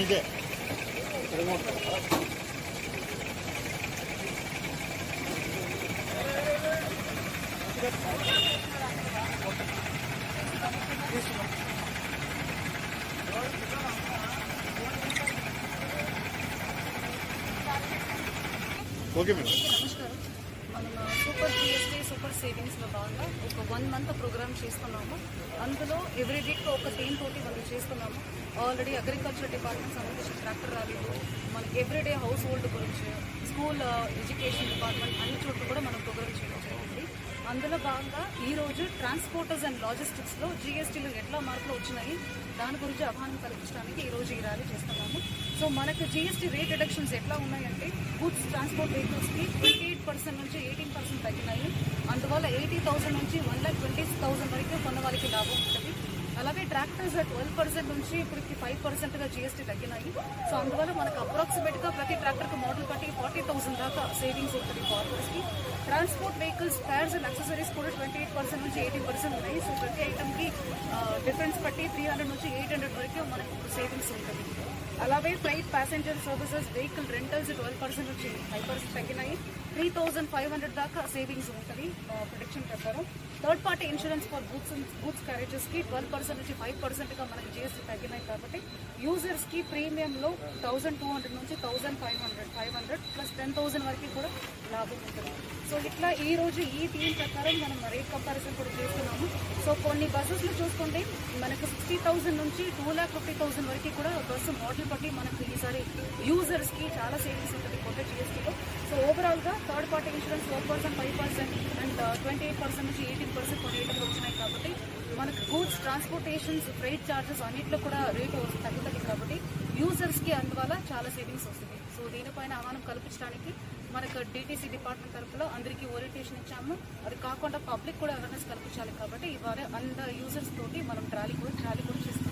ఇదే okay madam నమస్కారం మనం సూపర్ జిఎస్టీ సూపర్ సేవింగ్స్లో భాగంగా ఒక వన్ మంత్ ప్రోగ్రామ్ చేస్తున్నాము. అందులో ఎవ్రీ వీక్ ఒక టీమ్ తోటి మనం చేస్తున్నాము. ఆల్రెడీ అగ్రికల్చర్ డిపార్ట్మెంట్ సంబంధించిన ట్రాక్టర్ ర్యాలీలు మనకి ఎవ్రీడే హౌస్ హోల్డ్ గురించి స్కూల్ ఎడ్యుకేషన్ డిపార్ట్మెంట్ అన్ని చోట్ల కూడా మనం ప్రోగ్రామ్ చేయడం జరిగింది. అందులో భాగంగా ఈరోజు ట్రాన్స్పోర్టర్స్ అండ్ లాజిస్టిక్స్లో జీఎస్టీలు ఎట్లా మార్పులు వచ్చినాయి దాని గురించి అవగాహన కల్పించడానికి ఈ రోజు ఈ ర్యాలీ చేస్తున్నాము. సో మనకు జీఎస్టీ రేట్ రిడక్షన్స్ ఎట్లా ఉన్నాయంటే గుడ్స్ ట్రాన్స్పోర్ట్ వెహికల్స్కి ట్వంటీ ఎయిట్ పర్సెంట్ నుంచి ఎయిటీన్ పర్సెంట్ తగ్గినాయి. అందువల్ల ఎయిటీ థౌసండ్ నుంచి వన్ ల్యాక్ ట్వంటీ థౌసండ్ వరకు కొన్న వాళ్ళకి లాభం ఉంటుంది. అలాగే ట్రాక్టర్స్ ట్వెల్వ్ పర్సెంట్ నుంచి ఇప్పటికి ఫైవ్ పర్సెంట్గా జీఎస్టీ తగ్గినాయి. సో అందువల్ల మనకు అప్రాక్సిమేట్గా ప్రతి ట్రాక్టర్కి మోడల్ బట్టి ఫార్టీ థౌసండ్ దాకా సేవింగ్స్ ఉంటుంది ఫార్మర్స్కి transport vehicles spares and accessories కూడా ట్వంటీ ఎయిట్ పర్సెంట్ నుంచి ఎయిటీ పర్సెంట్ ఉన్నాయి. సో ప్రతి ఐటమ్కి డిఫరెన్స్ బట్టి త్రీ హండ్రెడ్ నుంచి ఎయిట్ హండ్రెడ్ వరకు మనకు సేవింగ్స్ ఉంటుంది. అలాగే flight passenger services vehicle rentals twelve percent వచ్చి ఫైవ్ పర్సెంట్ తగ్గినాయి. త్రీ థౌసండ్ ఫైవ్ హండ్రెడ్ దాకా సేవింగ్స్ ఉంటుంది ప్రొడక్షన్ ప్రకారం. Third party insurance for goods goods క్యారేజెస్కి twelve percent నుంచి ఫైవ్ పర్సెంట్గా మనకి జిఎస్టీ తగ్గినాయి కాబట్టి యూజర్స్కి ప్రీమియంలో థౌసండ్ టూ హండ్రెడ్ నుంచి thousand five hundred five hundred plus ten thousand వరకు కూడా లాభం ఉంటుంది. సో ఇట్లా ఈ రోజు ఈ థీమ్ ప్రకారం మనం రేట్ కంపారిజన్ కూడా సో కొన్ని బస్సెస్లో చూసుకుంటే మనకు సిక్స్టీ థౌసండ్ నుంచి టూ ల్యాక్ ఫిఫ్టీ థౌసండ్ వరకు కూడా బస్సు మోడల్ బట్టి మనకు ఈసారి యూజర్స్కి చాలా సేవింగ్స్ ఉంటుంది కొత్త జిఎస్టీలో సో ఓవరాల్గా third party insurance four percent five percent and twenty eight percent నుంచి ఎయిటీన్ పర్సెంట్ కొన్ని రేట్లు వచ్చినాయి కాబట్టి మనకు గూడ్స్ ట్రాన్స్పోర్టేషన్స్ ఫ్రైట్ చార్జెస్ అన్నింటిలో కూడా రేటు తగ్గుతుంది కాబట్టి యూజర్స్కి అందువల్ల చాలా సేవింగ్స్ వస్తుంది. సో దీనిపైన ఆహ్వానం కల్పించడానికి మనకు డిటీసీ డిపార్ట్మెంట్ తరఫులో అందరికీ ఓరియంటేషన్ ఇచ్చాము. అది కాకుండా పబ్లిక్ కూడా అవేర్నెస్ కల్పించాలి కాబట్టి ఇవాళ అందరు యూజర్స్ తోటి మనం ట్రాలీ కూడా ట్రాలీ కూడా చేస్తాం